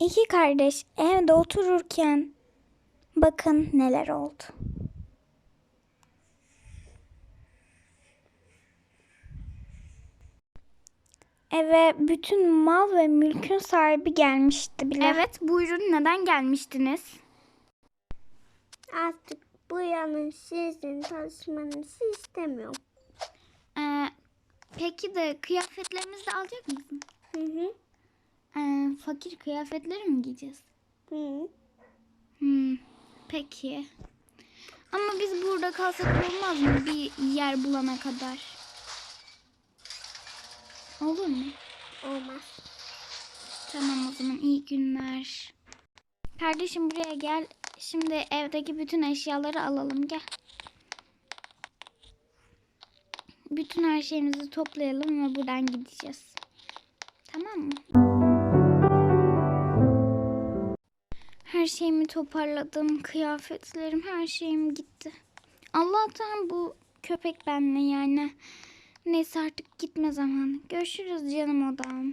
İki kardeş evde otururken bakın neler oldu. Eve bütün mal ve mülkün sahibi gelmişti bile. Evet buyurun neden gelmiştiniz? Artık bu yanın sizin çalışmanızı istemiyorum. Ee, peki de kıyafetlerimizi de alacak mısın? Hı hı. Ee, fakir kıyafetleri mi giyeceğiz? Hı. Hmm, peki. Ama biz burada kalsak olmaz mı bir yer bulana kadar? Olur mu? Olmaz. Tamam o zaman iyi günler. Kardeşim buraya gel. Şimdi evdeki bütün eşyaları alalım gel. Bütün her şeyimizi toplayalım ve buradan gideceğiz. Tamam mı? Her şeyimi toparladım. Kıyafetlerim, her şeyim gitti. Allah'tan bu köpek benle yani. Neyse artık gitme zamanı. Görüşürüz canım odam.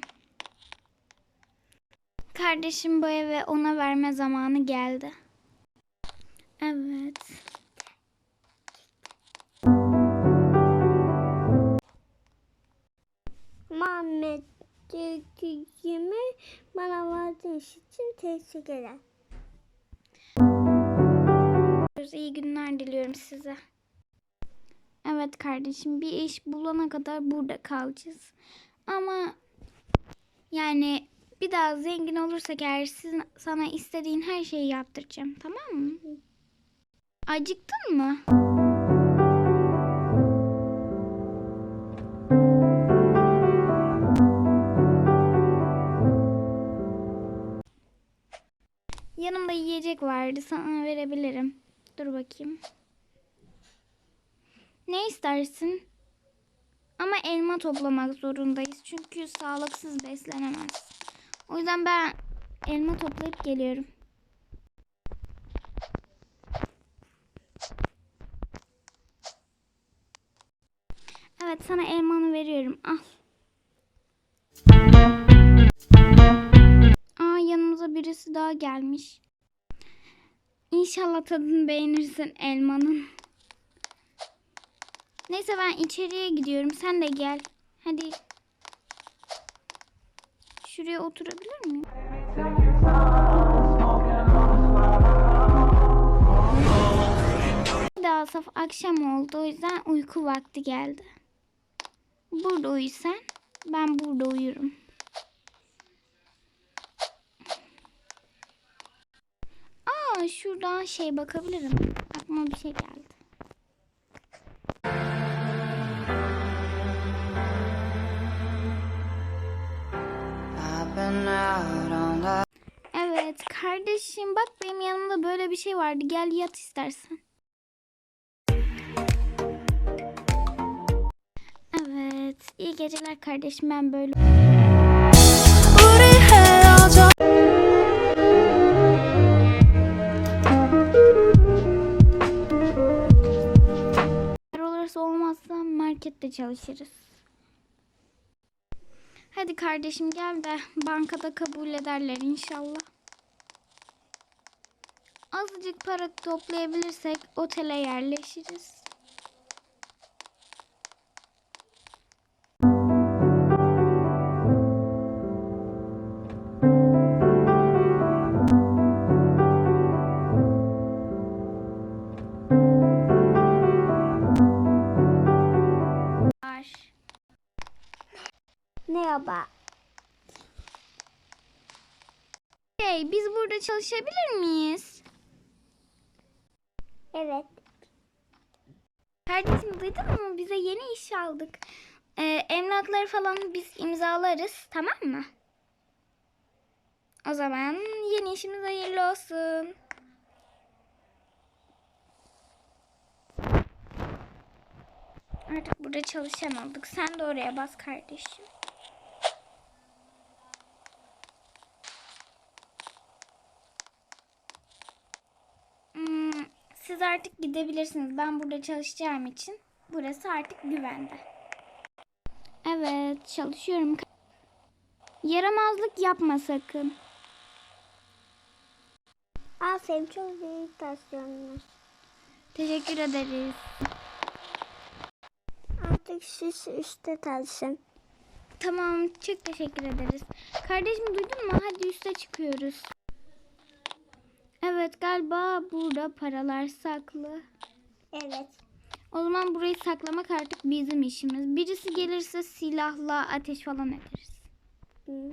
Kardeşim bu eve ona verme zamanı geldi. Evet. Muhammed Türk'ümü bana verdiğin için teşekkür ederim. İyi günler diliyorum size. Evet kardeşim bir iş bulana kadar burada kalacağız. Ama yani bir daha zengin olursak eğer sizin, sana istediğin her şeyi yaptıracağım tamam mı? Acıktın mı? Bakayım. Ne istersin? Ama elma toplamak zorundayız çünkü sağlıksız beslenemez. O yüzden ben elma toplayıp geliyorum. Evet sana elmanı veriyorum. Al. Aa yanımıza birisi daha gelmiş. İnşallah tadını beğenirsin elmanın. Neyse ben içeriye gidiyorum. Sen de gel. Hadi. Şuraya oturabilir miyim? Daha saf akşam oldu. O yüzden uyku vakti geldi. Burada uyu sen. Ben burada uyurum. Aa şuradan şey bakabilirim. Aklıma bir şey geldi. Evet kardeşim bak benim yanımda böyle bir şey vardı. Gel yat istersen. Evet iyi geceler kardeşim ben böyle. Çalışırız. Hadi kardeşim gel de bankada kabul ederler inşallah. Azıcık para toplayabilirsek otele yerleşiriz. Merhaba. Hey, biz burada çalışabilir miyiz? Evet. Kardeşim duydun mu? Bize yeni iş aldık. Ee, emlakları falan biz imzalarız, tamam mı? O zaman yeni işimiz hayırlı olsun. Artık burada çalışan olduk. Sen de oraya bas kardeşim. Hmm, siz artık gidebilirsiniz. Ben burada çalışacağım için burası artık güvende. Evet, çalışıyorum. Yaramazlık yapma sakın. Aferin çok iyi taşıyorsunuz. Teşekkür ederiz. Artık siz üstte taşın. Tamam çok teşekkür ederiz. Kardeşim duydun mu? Hadi üste çıkıyoruz. Evet galiba burada paralar saklı. Evet. O zaman burayı saklamak artık bizim işimiz. Birisi gelirse silahla ateş falan ederiz. Hı.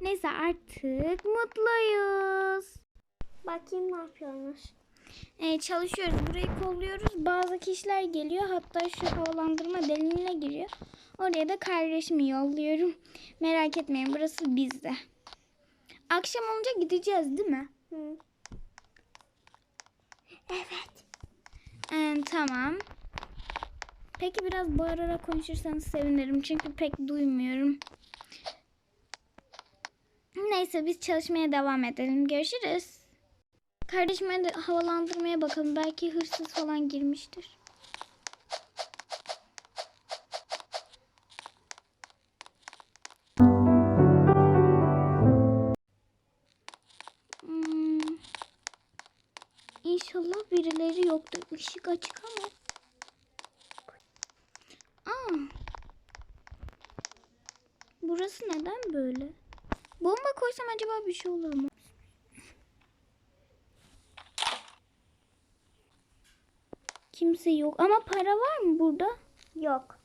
Neyse artık mutluyuz. Bakayım ne yapıyorsunuz? Ee, çalışıyoruz. Burayı kolluyoruz. Bazı kişiler geliyor. Hatta şu havalandırma deliğine giriyor. Oraya da kardeşimi yolluyorum. Merak etmeyin burası bizde. Akşam olunca gideceğiz değil mi? Hı. Evet. Ee, tamam. Peki biraz bağırarak konuşursanız sevinirim. Çünkü pek duymuyorum. Neyse biz çalışmaya devam edelim. Görüşürüz. Kardeşim hadi havalandırmaya bakalım. Belki hırsız falan girmiştir. Işık açık ama. Aa. Burası neden böyle? Bomba koysam acaba bir şey olur mu? Kimse yok. Ama para var mı burada? Yok.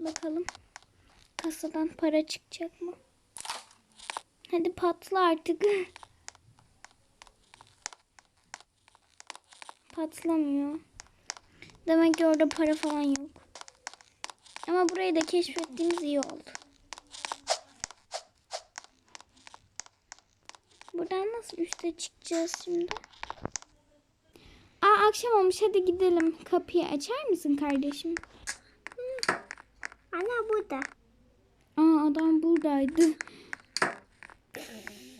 Bakalım. Kasadan para çıkacak mı? Hadi patla artık. Patlamıyor. Demek ki orada para falan yok. Ama burayı da keşfettiğimiz iyi oldu. Buradan nasıl üste çıkacağız şimdi? Aa akşam olmuş hadi gidelim. Kapıyı açar mısın kardeşim? Ana burada. Aa adam buradaydı.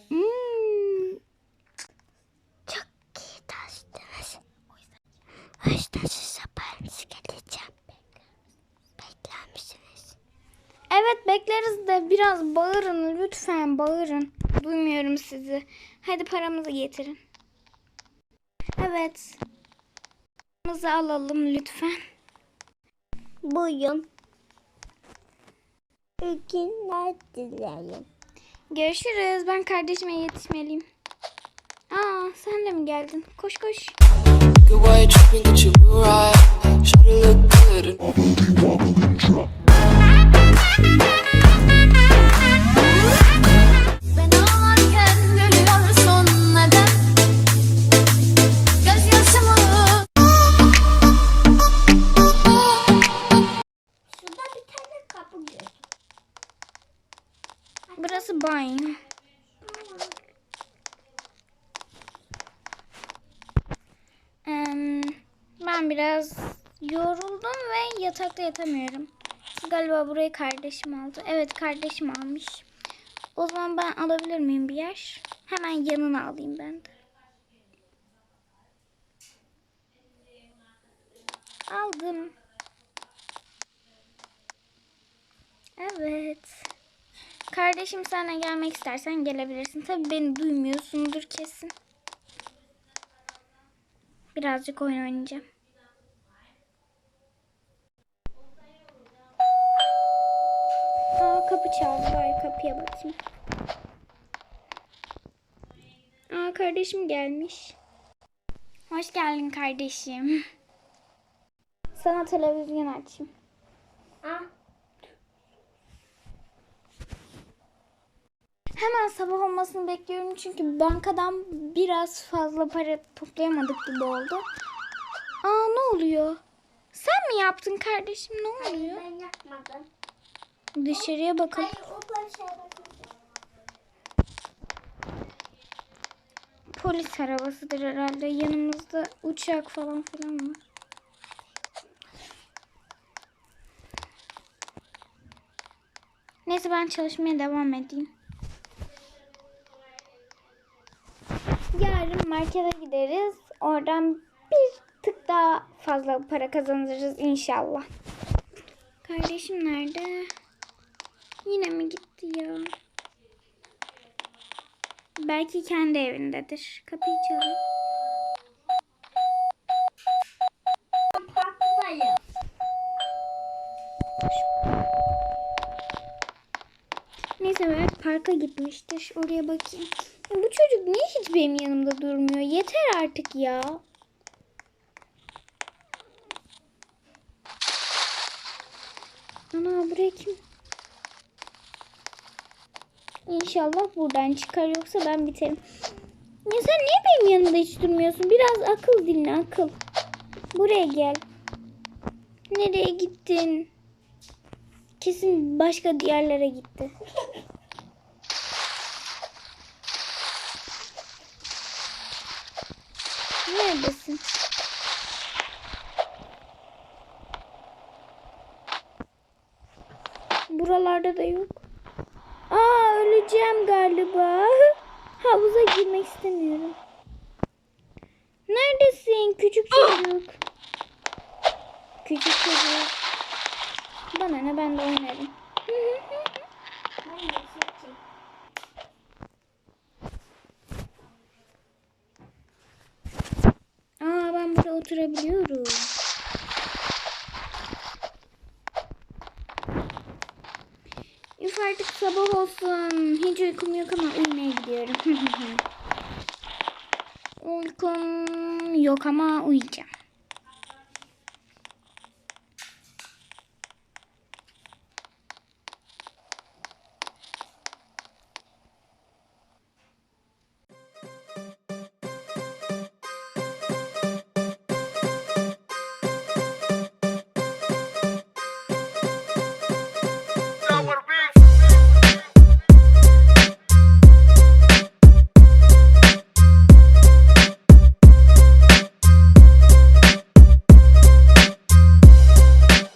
Hmm, Çok iyi taştınız. O yüzden size paranızı geleceğim. Bekler misiniz? Evet bekleriz de biraz bağırın lütfen bağırın. Duymuyorum sizi. Hadi paramızı getirin. Evet. Paramızı alalım lütfen. Buyurun. İyi günler dilerim. Görüşürüz. Ben kardeşime yetişmeliyim. Aa sen de mi geldin? Koş koş. Good way tripping, get you right. Shawty look good and Ben ben biraz yoruldum ve yatakta yatamıyorum. Galiba burayı kardeşim aldı. Evet kardeşim almış. O zaman ben alabilir miyim bir yer? Hemen yanına alayım ben de. Aldım. Evet. Kardeşim sana gelmek istersen gelebilirsin. Tabii beni duymuyorsundur kesin. Birazcık oyun oynayacağım. Aa kapı çaldı. Bari kapıya bakayım. Aa kardeşim gelmiş. Hoş geldin kardeşim. Sana televizyon açayım. Ah, Hemen sabah olmasını bekliyorum çünkü bankadan biraz fazla para toplayamadık gibi oldu. Aa ne oluyor? Sen mi yaptın kardeşim ne oluyor? ben yapmadım. Dışarıya bakın. Polis arabasıdır herhalde. Yanımızda uçak falan filan var. Neyse ben çalışmaya devam edeyim. Yarın markete gideriz. Oradan bir tık daha fazla para kazanırız inşallah. Kardeşim nerede? Yine mi gitti ya? Belki kendi evindedir. Kapıyı çalın. Neyse belki parka gitmiştir. Oraya bakayım. Ya bu çocuk niye hiç benim yanımda durmuyor? Yeter artık ya. Ana buraya kim? İnşallah buradan çıkar yoksa ben biterim. Ya sen niye benim yanımda hiç durmuyorsun? Biraz akıl dinle akıl. Buraya gel. Nereye gittin? Kesin başka yerlere gitti. Neredesin? Buralarda da yok. Öleceğim galiba. Havuza girmek istemiyorum. Neredesin küçük çocuk? Küçük çocuk. Bana ne ben de oynarım. Aa ben burada oturabiliyorum. Üf artık sabah olsun. Hiç uykum yok ama uyumaya gidiyorum. uykum yok ama uyuyacağım.